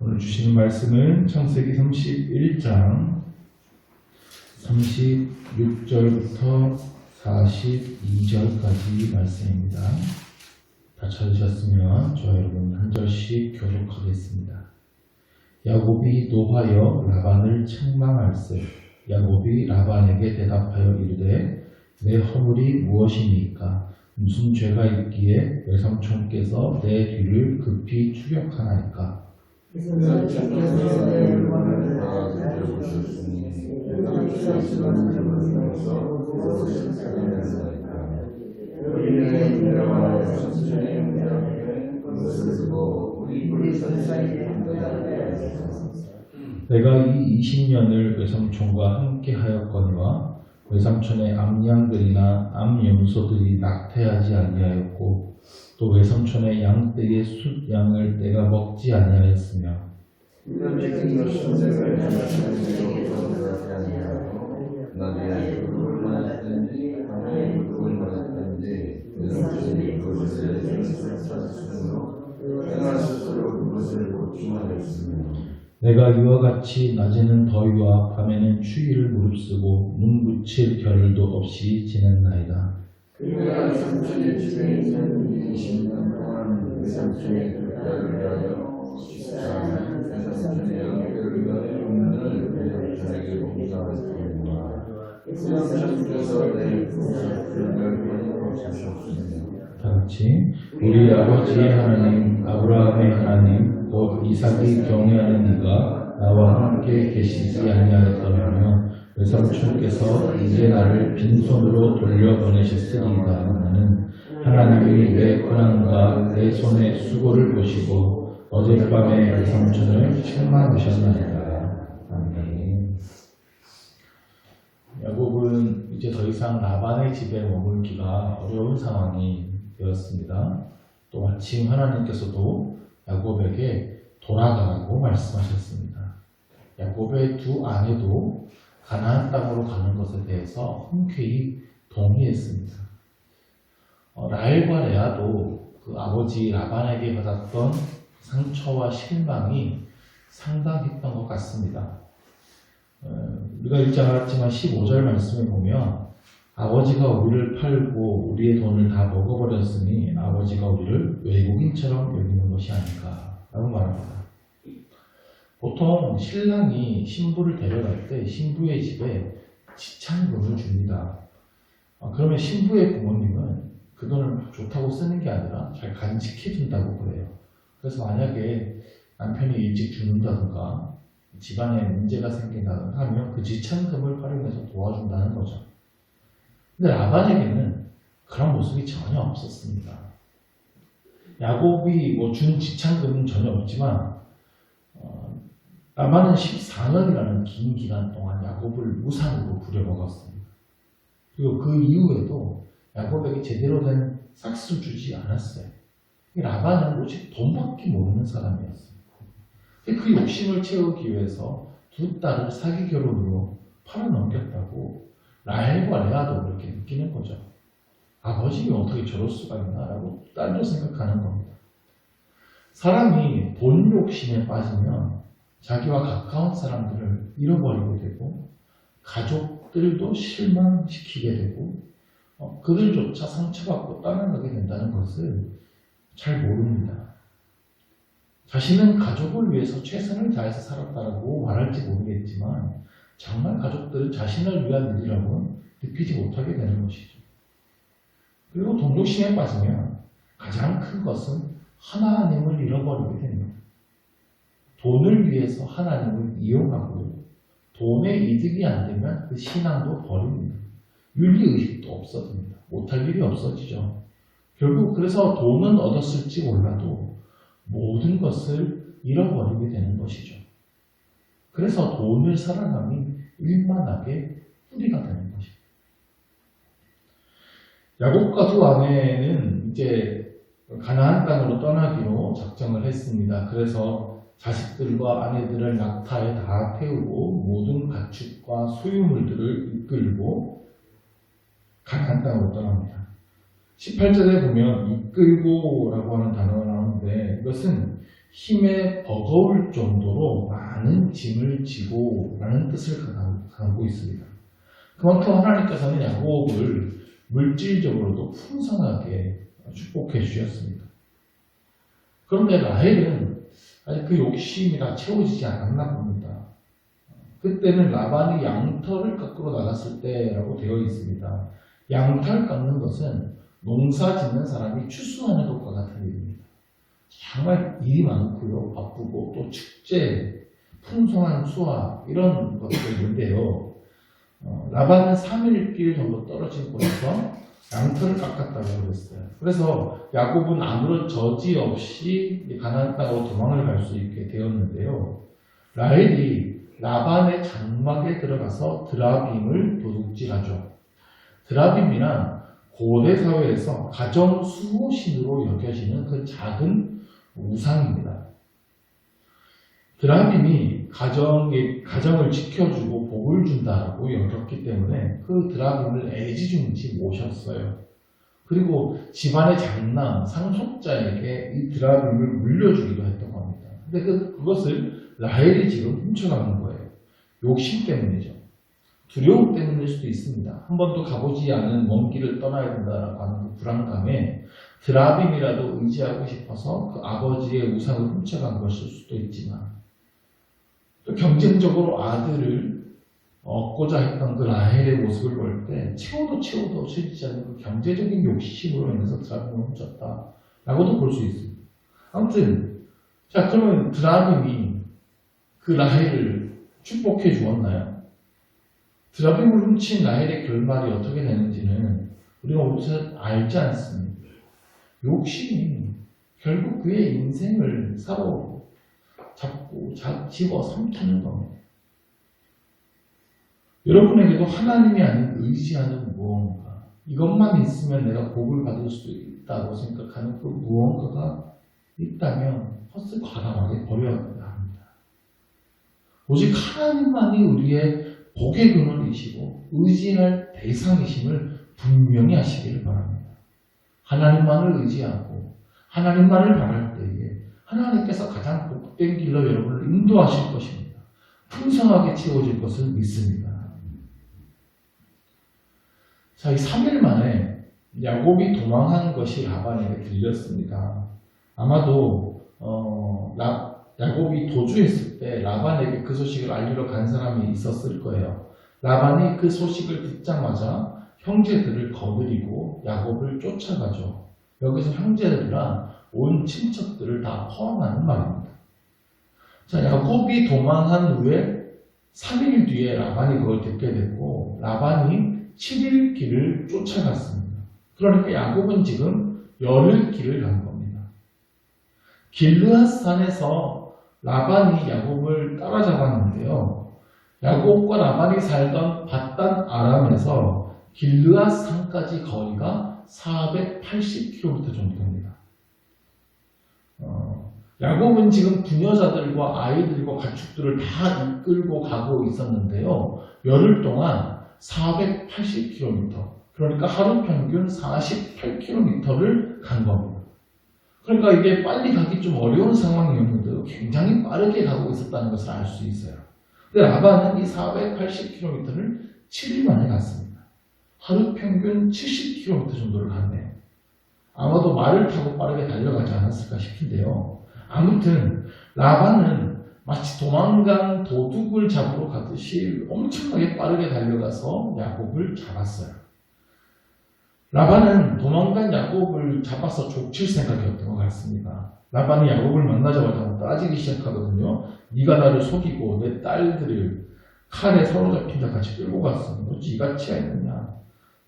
오늘 주시는 말씀은 창세기 31장 36절부터 42절까지 말씀입니다. 다 찾으셨으면 저 여러분 한 절씩 교독하겠습니다. 야곱이 노하여 라반을 책망할세 야곱이 라반에게 대답하여 이르되 내 허물이 무엇이니까 무슨 죄가 있기에 외삼촌께서 내 뒤를 급히 추격하나이까 내가 이 20년을 외삼촌과 함께 하였거니와 외삼촌의 암양들이나 암염소들이 낙태하지 아니하였고 또 외삼촌의 양떼의 숫 양을 내가 먹지 아니하였으며 내가 이와 같이 낮에는 더위와 밤에는 추위를 무릅쓰고 눈 붙일 겨를도 없이 지냈나이다. 그가 삼촌의 집에 있는 20년 동안 그 삼촌의 두 딸을 위하여 식사하며 그 삼촌의 양들을 위하여 음료를 그 삼촌에게 봉사하였거니와 그 삼촌께서 내 봉사를 멸하여 주셨으며 다. 같이 우리 아버지의 하나님 아브라함의 하나님 곧 이삭이 경외하는 이가 나와 함께 계시지 아니하였더라 면 외삼촌께서 이제 나를 빈손으로 돌려보내셨으리이다 나는 하나님이 내 고난과 내 손의 수고를 보시고 어젯밤에 외삼촌을 책망하셨나이다 아멘 야곱은 이제 더 이상 라반의 집에 머물기가 어려운 상황이 되었습니다. 또 마침 하나님께서도 야곱에게 돌아가라고 말씀하셨습니다. 야곱의 두 아내도 가나안 땅으로 가는 것에 대해서 흔쾌히 동의했습니다. 어, 라헬과 레아도 그 아버지 라반에게 받았던 상처와 실망이 상당했던 것 같습니다. 어, 우리가 읽지 않았지만 15절 말씀에 보면 아버지가 우리를 팔고 우리의 돈을 다 먹어버렸으니 아버지가 우리를 외국인처럼 여기는 것이 아닌가 라고 말합니다. 보통 신랑이 신부를 데려갈 때 신부의 집에 지참금을 줍니다. 어, 그러면 신부의 부모님은 그 돈을 좋다고 쓰는 게 아니라 잘 간직해 둔다고 그래요. 그래서 만약에 남편이 일찍 죽는다든가 집안에 문제가 생긴다든가 하면 그 지참금을 활용해서 도와준다는 거죠. 근데 라반에게는 그런 모습이 전혀 없었습니다. 야곱이 뭐 준 지참금은 전혀 없지만 어, 라반은 14년이라는 긴 기간 동안 야곱을 무상으로 부려먹었습니다. 그리고 그 이후에도 야곱에게 제대로 된 삭스를 주지 않았어요. 이 라반은 오직 돈밖에 모르는 사람이었어요. 근데 그 욕심을 채우기 위해서 두 딸을 사기 결혼으로 팔아넘겼다고 라헬과 레아도 그렇게 느끼는 거죠. 아버지가 어떻게 저럴 수가 있나라고 딸도 생각하는 겁니다. 사람이 돈 욕심에 빠지면 자기와 가까운 사람들을 잃어버리게 되고 가족들도 실망시키게 되고 어, 그들조차 상처받고 떠나가게 된다는 것을 잘 모릅니다. 자신은 가족을 위해서 최선을 다해서 살았다라고 말할지 모르겠지만 정말 가족들은 자신을 위한 일이라고는 느끼지 못하게 되는 것이죠. 그리고 동독심에 빠지면 가장 큰 것은 하나님을 잃어버리게 됩니다. 돈을 위해서 하나님을 이용하고 돈의 이득이 안 되면 그 신앙도 버립니다. 윤리의식도 없어집니다. 못할 일이 없어지죠. 결국 그래서 돈은 얻었을지 몰라도 모든 것을 잃어버리게 되는 것이죠. 그래서 돈을 사랑함이 일만하게 뿌리가 되는 것입니다. 야곱과 두 아내는 이제 가나안 땅으로 떠나기로 작정을 했습니다. 그래서 자식들과 아내들을 낙타에 다 태우고 모든 가축과 소유물들을 이끌고 가나안 땅으로 떠납니다. 18절에 보면 이끌고라고 하는 단어가 나오는데 이것은 힘에 버거울 정도로 많은 짐을 지고 라는 뜻을 갖고 있습니다. 그만큼 하나님께서는 야곱을 물질적으로도 풍성하게 축복해 주셨습니다. 그런데 라헬은 아직 그 욕심이 다 채워지지 않았나 봅니다. 그때는 라반이 양털을 깎으러 나갔을 때라고 되어 있습니다. 양털 깎는 것은 농사 짓는 사람이 추수하는 것과 같은 일입니다. 정말 일이 많고요, 바쁘고 또 축제, 풍성한 수확 이런 것들이 있는데요. 어, 라반은 3일 길 정도 떨어진 곳에서 양털을 깎았다고 그랬어요. 그래서 야곱은 아무런 저지 없이 가나안 땅으로 도망을 갈 수 있게 되었는데요. 라헬이 라반의 장막에 들어가서 드라빔을 도둑질하죠. 드라빔이란 고대 사회에서 가정 수호신으로 여겨지는 그 작은 우상입니다. 드라빔이 가정의, 가정을 지켜주고 복을 준다라고 여겼기 때문에 그 드라빔을 애지중지 모셨어요. 그리고 집안의 장남, 상속자에게 이 드라빔을 물려주기도 했던 겁니다. 근데 그, 그것을 라헬이 지금 훔쳐가는 거예요. 욕심 때문이죠. 두려움 때문일 수도 있습니다. 한 번도 가보지 않은 먼 길을 떠나야 된다라고 하는 그 불안감에 드라빔이라도 의지하고 싶어서 그 아버지의 우상을 훔쳐간 것일 수도 있지만 또 경쟁적으로 아들을 얻고자 했던 그 라헬의 모습을 볼 때 채워도 채워도 채지지 않는 그 경제적인 욕심으로 인해서 드라빔을 훔쳤다 라고도 볼 수 있습니다. 아무튼 자 그러면 드라빔이 그 라헬을 축복해 주었나요? 드라빔을 훔친 라헬의 결말이 어떻게 되는지는 우리가 우선 알지 않습니다. 욕심이 결국 그의 인생을 사로 잡고 잡, 집어 삼키는 겁니다. 여러분에게도 하나님이 아닌 의지하는 무언가, 이것만 있으면 내가 복을 받을 수 있다고 생각하는 그 무언가가 있다면 헛을 과감하게 버려야 합니다. 오직 하나님만이 우리의 복의 근원이시고 의지할 대상이심을 분명히 하시기를 바랍니다. 하나님만을 의지하고 하나님만을 바랄 때에 하나님께서 가장 복된 길로 여러분을 인도하실 것입니다. 풍성하게 채워질 것을 믿습니다. 자, 이 3일 만에 야곱이 도망한 것이 라반에게 들렸습니다. 아마도 어, 라- 야곱이 도주했을 때 라반에게 그 소식을 알리러 간 사람이 있었을 거예요. 라반이 그 소식을 듣자마자 형제들을 거느리고 야곱을 쫓아가죠. 여기서 형제들이란 온 친척들을 다 포함하는 말입니다. 자, 야곱이 도망한 후에 3일 뒤에 라반이 그걸 듣게 됐고 라반이 7일 길을 쫓아갔습니다. 그러니까 야곱은 지금 열흘 길을 간 겁니다. 길르앗산에서 라반이 야곱을 따라잡았는데요. 야곱과 라반이 살던 바단 아람에서 길르앗산까지 거리가 480km 정도 됩니다. 어, 야곱은 지금 부녀자들과 아이들과 가축들을 다 이끌고 가고 있었는데요. 열흘 동안 480km, 그러니까 하루 평균 48km를 간 겁니다. 그러니까 이게 빨리 가기 좀 어려운 상황이었는데도 굉장히 빠르게 가고 있었다는 것을 알 수 있어요. 근데 라반은 이 480km를 7일 만에 갔습니다. 하루 평균 70km 정도를 갔네요. 아마도 말을 타고 빠르게 달려가지 않았을까 싶은데요. 아무튼 라반은 마치 도망간 도둑을 잡으러 가듯이 엄청나게 빠르게 달려가서 야곱을 잡았어요. 라반은 도망간 야곱을 잡아서 족칠 생각이었던 것 같습니다. 라반이 야곱을 만나자마자 따지기 시작하거든요. 네가 나를 속이고 내 딸들을 칼에 사로잡힌 자 같이 끌고 갔으면 어찌 이같이 했느냐.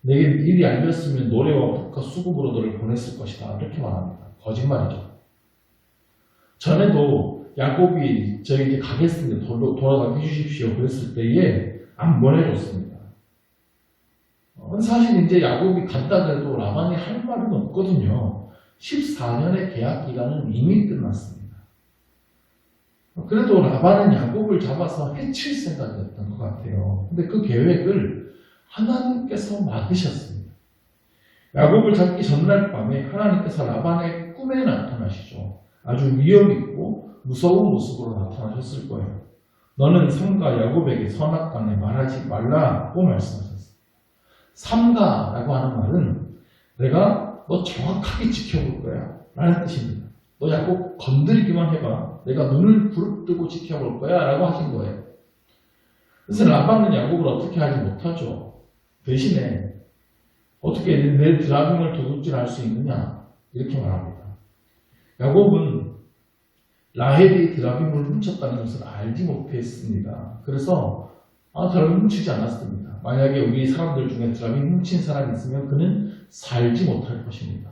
내게 일이 알렸으면 노래와 북과 수금으로 너를 보냈을 것이다. 이렇게 말합니다. 거짓말이죠. 전에도 야곱이 저에게 가겠습니다. 돌로 돌아가게 해주십시오. 그랬을 때에 안 보내줬습니다. 어, 사실 이제 야곱이 간다 그래도 라반이 할 말은 없거든요. 14년의 계약 기간은 이미 끝났습니다. 그래도 라반은 야곱을 잡아서 해칠 생각이었던 것 같아요. 근데 그 계획을 하나님께서 막으셨습니다. 야곱을 잡기 전날 밤에 하나님께서 라반의 꿈에 나타나시죠. 아주 위험 있고 무서운 모습으로 나타나셨을 거예요. 너는 삼가 야곱에게 선악간에 말하지 말라고 말씀하셨어요. 삼가라고 하는 말은 내가 너 정확하게 지켜볼 거야 라는 뜻입니다. 너 야곱 건드리기만 해봐. 내가 눈을 부릅뜨고 지켜볼 거야 라고 하신 거예요. 그래서 라반은 야곱을 어떻게 하지 못하죠. 대신에 어떻게 내 드라빙을 도둑질할 수 있느냐 이렇게 말합니다. 야곱은 라헬이 드라빔을 훔쳤다는 것을 알지 못했습니다. 그래서 아, 드라빔 훔치지 않았습니다. 만약에 우리 사람들 중에 드라빔 훔친 사람이 있으면 그는 살지 못할 것입니다.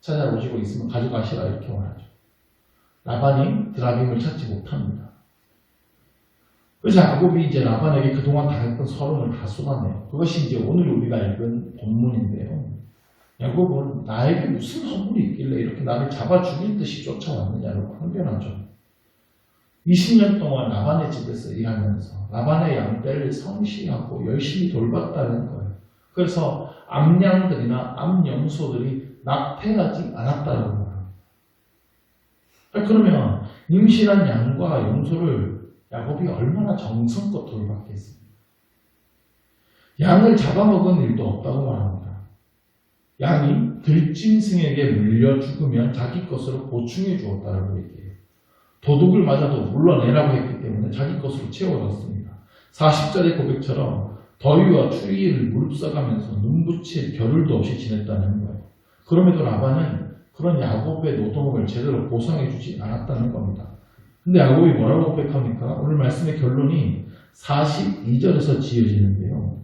찾아보시고 있으면 가져가시라 이렇게 말하죠. 라반이 드라빔을 찾지 못합니다. 그래서 야곱이 이제 라반에게 그동안 당했던 서름을 다 쏟아내요. 그것이 이제 오늘 우리가 읽은 본문인데요. 야곱은 나에게 무슨 허물이 있길래 이렇게 나를 잡아 죽일 듯이 쫓아왔느냐고 항변하죠. 20년 동안 라반의 집에서 일하면서 라반의 양떼를 성실하고 열심히 돌봤다는 거예요. 그래서 암양들이나 암염소들이 낙태하지 않았다고 합니다. 그러면 임신한 양과 염소를 야곱이 얼마나 정성껏 돌봤겠습니까? 양을 잡아먹은 일도 없다고 말합니다. 양이 들짐승에게 물려 죽으면 자기 것으로 보충해 주었다라고 얘기해요. 도둑을 맞아도 물러내라고 했기 때문에 자기 것으로 채워졌습니다. 40절의 고백처럼 더위와 추위를 무릅써가면서 눈붙일 겨를도 없이 지냈다는 거예요. 그럼에도 라반은 그런 야곱의 노동을 제대로 보상해 주지 않았다는 겁니다. 근데 야곱이 뭐라고 고백합니까? 오늘 말씀의 결론이 42절에서 지어지는데요.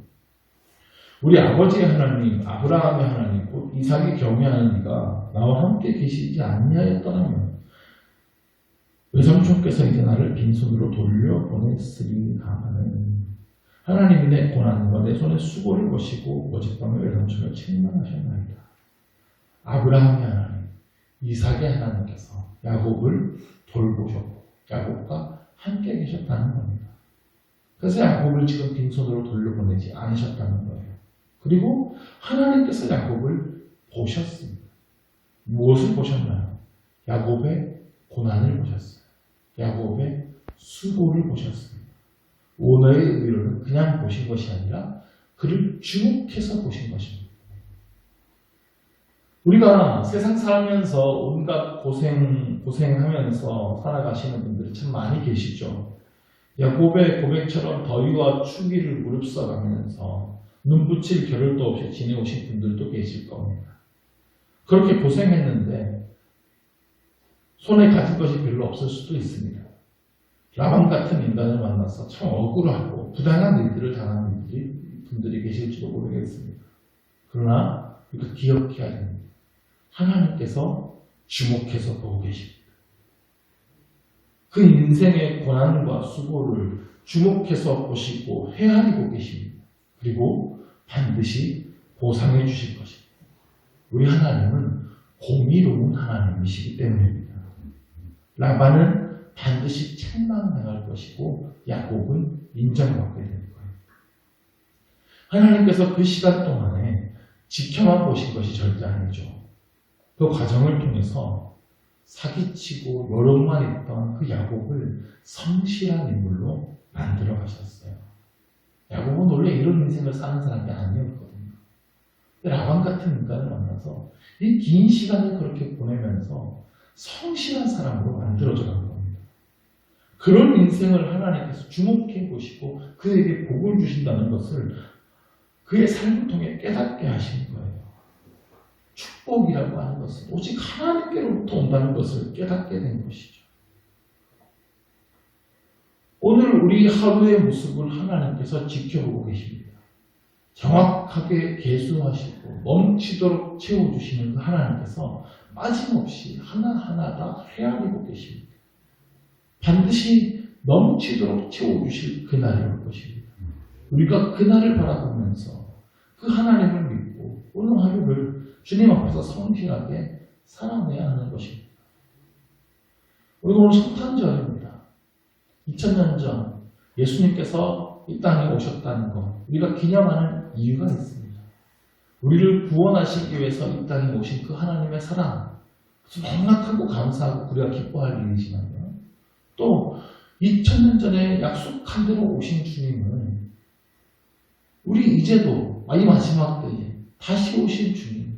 우리 아버지의 하나님, 아브라함의 하나님, 곧 이삭이 경외하는 이가 나와 함께 계시지 않냐였더라면 외삼촌께서 이제 나를 빈손으로 돌려보냈으리 하는 하나님이 내 고난과 내 손의 수고를 보시고 어젯밤에 외삼촌을 책망하셨나이다. 아브라함의 하나님, 이삭의 하나님께서 야곱을 돌보셨고 야곱과 함께 계셨다는 겁니다. 그래서 야곱을 지금 빈손으로 돌려보내지 않으셨다는 거예요. 그리고 하나님께서 야곱을 보셨습니다. 무엇을 보셨나요? 야곱의 고난을 보셨어요. 야곱의 수고를 보셨습니다. 오너의 의미로는 그냥 보신 것이 아니라 그를 주목해서 보신 것입니다. 우리가 세상 살면서 온갖 고생, 고생하면서 살아가시는 분들이 참 많이 계시죠. 야곱의 고백처럼 더위와 추위를 무릅써가면서 눈붙일 겨를도 없이 지내오신 분들도 계실 겁니다. 그렇게 고생했는데 손에 가진 것이 별로 없을 수도 있습니다. 라반 같은 인간을 만나서 참 억울하고 부당한 일들을 당하는 분들이, 분들이 계실지도 모르겠습니다. 그러나 우리가 기억해야 됩니다. 하나님께서 주목해서 보고 계십니다. 그 인생의 고난과 수고를 주목해서 보시고 헤아리고 계십니다. 그리고 반드시 보상해 주실 것입니다. 우리 하나님은 공의로운 하나님이시기 때문입니다. 라반은 반드시 책망당할 것이고 야곱은 인정받게 될 거예요. 하나님께서 그 시간 동안에 지켜만 보신 것이 절대 아니죠. 그 과정을 통해서 사기치고 요령만 있던 그 야곱을 성실한 인물로 만들어 가셨어요. 야곱은 원래 이런 인생을 사는 사람이 아니었거든요. 라반 같은 인간을 만나서 이 긴 시간을 그렇게 보내면서 성실한 사람으로 만들어져 간 겁니다. 그런 인생을 하나님께서 주목해 보시고 그에게 복을 주신다는 것을 그의 삶을 통해 깨닫게 하신 거예요. 축복이라고 하는 것은 오직 하나님께로부터 온다는 것을 깨닫게 된 것이죠. 오늘 우리 하루의 모습을 하나님께서 지켜보고 계십니다. 정확하게 계수하시고 넘치도록 채워주시는 그 하나님께서 빠짐없이 하나하나 다 헤아리고 계십니다. 반드시 넘치도록 채워주실 그날이 올 것입니다. 우리가 그날을 바라보면서 그 하나님을 믿고 오늘 하루를 주님 앞에서 성실하게 살아내야 하는 것입니다. 우리가 오늘 성탄절입니다. 2000년 전 예수님께서 이 땅에 오셨다는 것 우리가 기념하는 이유가 있습니다. 우리를 구원하시기 위해서 이 땅에 오신 그 하나님의 사랑 맥락하고 감사하고 우리가 기뻐할 일이지만요. 또 2000년 전에 약속한 대로 오신 주님은 우리 이제도 아, 이 마지막 때에 다시 오실 주님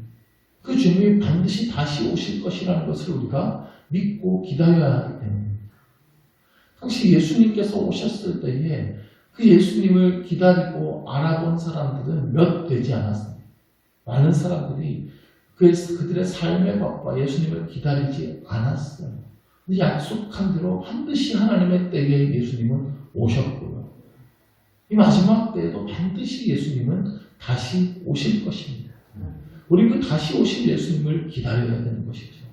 그 주님이 반드시 다시 오실 것이라는 것을 우리가 믿고 기다려야 하기 때문입니다. 당시 예수님께서 오셨을 때에 그 예수님을 기다리고 알아본 사람들은 몇 되지 않았습니다. 많은 사람들이 그, 그들의 삶의 것과 예수님을 기다리지 않았어요. 약속한 대로 반드시 하나님의 때에 예수님은 오셨고요. 이 마지막 때에도 반드시 예수님은 다시 오실 것입니다. 우리 그 다시 오실 예수님을 기다려야 되는 것이죠.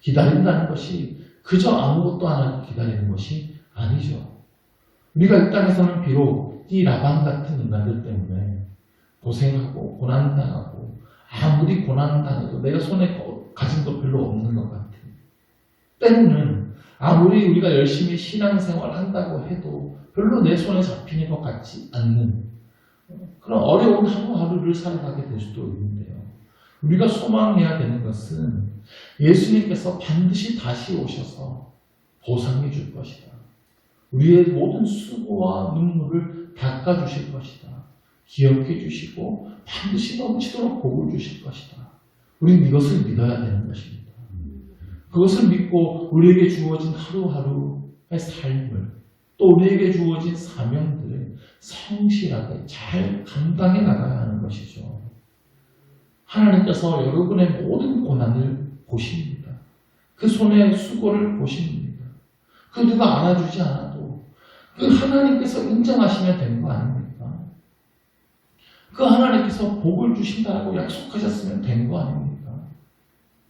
기다린다는 것이 그저 아무것도 안 하고 기다리는 것이 아니죠. 우리가 이 땅에서는 비록 이 라반 같은 인간들 때문에 고생하고 고난당하고 아무리 고난당해도 내가 손에 거- 가진 것 별로 없는 것 같아요. 때로는 아무리 우리가 열심히 신앙생활 한다고 해도 별로 내 손에 잡히는 것 같지 않는 그런 어려운 하루하루를 살아가게 될 수도 있는데요. 우리가 소망해야 되는 것은 예수님께서 반드시 다시 오셔서 보상해 줄 것이다. 우리의 모든 수고와 눈물을 닦아 주실 것이다. 기억해 주시고 반드시 넘치도록 복을 주실 것이다. 우리는 이것을 믿어야 되는 것입니다. 그것을 믿고 우리에게 주어진 하루하루의 삶을 또 우리에게 주어진 사명들을 성실하게 잘 감당해 나가야 하는 것이죠. 하나님께서 여러분의 모든 고난을 보십니다. 그 손의 수고를 보십니다. 그 누가 알아주지 않아도 그 하나님께서 인정하시면 되는 거 아닙니까? 그 하나님께서 복을 주신다고 약속하셨으면 되는 거 아닙니까?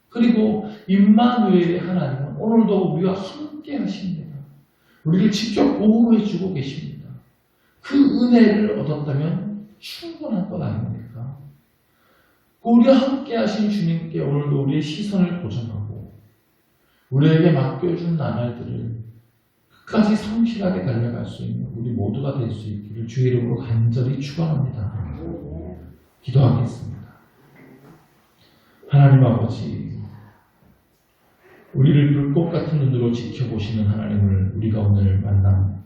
그리고 임마누엘의 하나님은 오늘도 우리와 함께 하십니다. 우리를 직접 보호해 주고 계십니다. 그 은혜를 얻었다면 충분한 것 아닙니까? 그 우리와 함께 하신 주님께 오늘도 우리의 시선을 고정하고 우리에게 맡겨준 나날들을 끝까지 성실하게 달려갈 수 있는 우리 모두가 될 수 있기를 주의 이름으로 간절히 축원합니다. 기도하겠습니다. 하나님 아버지, 우리를 불꽃 같은 눈으로 지켜보시는 하나님을 우리가 오늘 만납니다.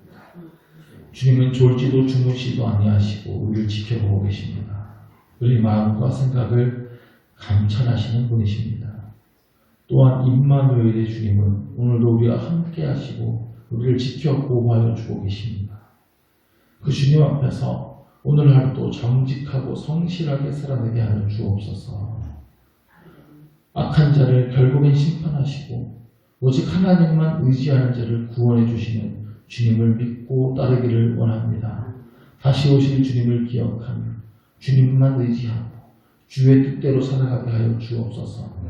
주님은 졸지도 주무시도 아니하시고 우리를 지켜보고 계십니다. 우리 마음과 생각을 감찰하시는 분이십니다. 또한 임마누엘의 주님은 오늘도 우리와 함께 하시고 우리를 지켜 보호하여 주고 계십니다. 그 주님 앞에서 오늘 하루도 정직하고 성실하게 살아내게 하여 주옵소서. 악한 자를 결국엔 심판하시고 오직 하나님만 의지하는 자를 구원해 주시는 주님을 믿고 따르기를 원합니다. 다시 오실 주님을 기억하며 주님만 의지하고 주의 뜻대로 살아가게 하여 주옵소서.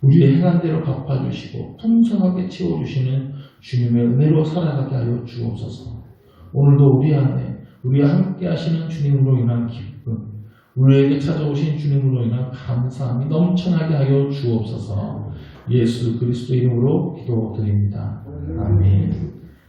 우리의 행한 대로 갚아주시고 풍성하게 채워주시는 주님의 은혜로 살아가게 하여 주옵소서. 오늘도 우리 안에 우리와 함께 하시는 주님으로 인한 기쁨, 우리에게 찾아오신 주님으로 인한 감사함이 넘쳐나게 하여 주옵소서. 예수 그리스도 이름으로 기도드립니다. 아멘.